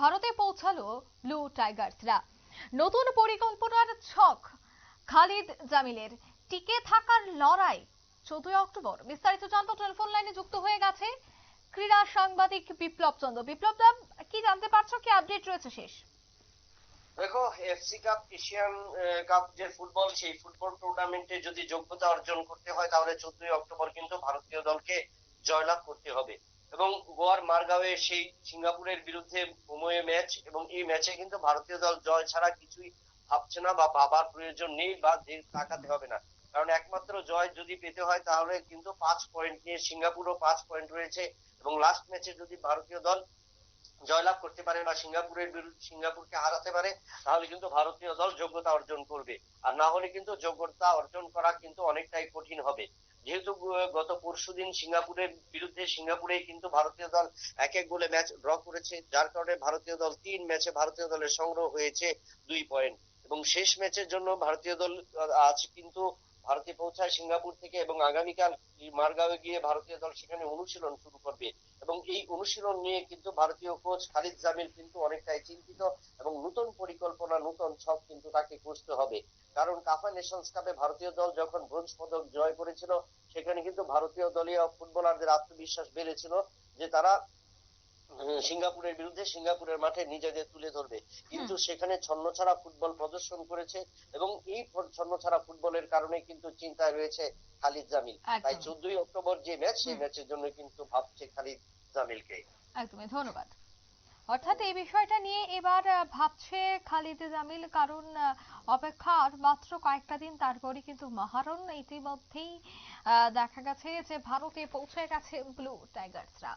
ভারতে পৌঁছালো ব্লু টাইগার্সরা। নতুন পরিকল্পনার ছক, খালিদ জামিলের। টিকে থাকার লড়াই, চোদ্দই অক্টোবর। বিস্তারিত জানব টেলিফোন লাইনে যুক্ত হয়ে গেছে ক্রীড়া সাংবাদিক বিপ্লব চন্দ্র। বিপ্লব দা, কি জানতে পারছ? কি আপডেট রয়েছে শেষ? দেখো F C cup, Asian cup যে ফুটবল, সেই ফুটবল টুর্নামেন্টে যদি যোগ্যতা অর্জন করতে হয়, তাহলে চোদ্দই অক্টোবর কিন্তু ভারতীয় দলকে জয়লাভ করতে হবে। এবং গোয়ার মারগাঁওয়ে সেই সিঙ্গাপুরের বিরুদ্ধে উময়ে ম্যাচ এবং এই ম্যাচে কিন্তু ভারতীয় দল জয় ছাড়া কিছুই ভাবছে না বা ভাবার প্রয়োজন নেই বা তাকাতে হবে না। কারণ একমাত্র জয় যদি পেতে হয় তাহলে কিন্তু পাঁচ পয়েন্ট নিয়ে সিঙ্গাপুরও পাঁচ পয়েন্ট রয়েছে এবং লাস্ট ম্যাচে যদি ভারতীয় দল জয়লাভ করতে পারে বা সিঙ্গাপুরের বিরুদ্ধে সিঙ্গাপুরকে হারাতে পারে, তাহলে কিন্তু ভারতীয় দল যোগ্যতা অর্জন করবে। আর না হলে কিন্তু যোগ্যতা অর্জন করা কিন্তু অনেকটাই কঠিন হবে। যেহেতু গত গত পরশুদিন সিঙ্গাপুরের বিরুদ্ধে সিঙ্গাপুরে কিন্তু ভারতীয় দল এক এক গোলে ম্যাচ ড্র করেছে, যার কারণে ভারতীয় দল তিন ম্যাচে ভারতীয় দলের সংগ্রহ হয়েছে দুই পয়েন্ট এবং শেষ ম্যাচের জন্য ভারতীয় দল আজ কিন্তু ভারতে পৌঁছায় সিঙ্গাপুর থেকে এবং আগামীকাল মারগাঁওয়ে গিয়ে ভারতীয় দল সেখানে অনুশীলন শুরু করবে। এবং এই অনুশীলন নিয়ে কিন্তু ভারতীয় কোচ খালিদ জামিল কিন্তু অনেকটাই চিন্তিত এবং নতুন পরিকল্পনা, নতুন ছক কিন্তু তাকে খুঁজতে হবে। কারণ কাফা নেশনস কাপে ভারতীয় দল যখন ব্রোঞ্জ পদক জয় করেছিল, সেখানে কিন্তু ভারতীয় দলীয় ফুটবলারদের আত্মবিশ্বাস বেড়েছিল যে তারা সিঙ্গাপুরের বিরুদ্ধে সিঙ্গাপুরের মাঠে নিজেদের তুলে ধরবে। কিন্তু সেখানে ছন্নছাড়া ফুটবল প্রদর্শন করেছে এবং এই ফ- ছন্নছাড়া ফুটবলের কারণে কিন্তু চিন্তায় রয়েছে খালিদ জামিল। তাই চোদ্দই অক্টোবর যে ম্যাচ সেই ম্যাচের জন্য কিন্তু ভাবছে খালিদ জামিলকে। একদমই ধন্যবাদ। অর্থাৎ এই বিষয়টা নিয়ে এবার ভাবছে খালিদ জামিল কারণ অপেক্ষা আর মাত্র কয়েকটা দিন তারপরই কিন্তু মহারণ। ইতিমধ্যেই আহ, দেখা গেছে যে ভারতে পৌঁছে গেছে ব্লু টাইগার্সরা।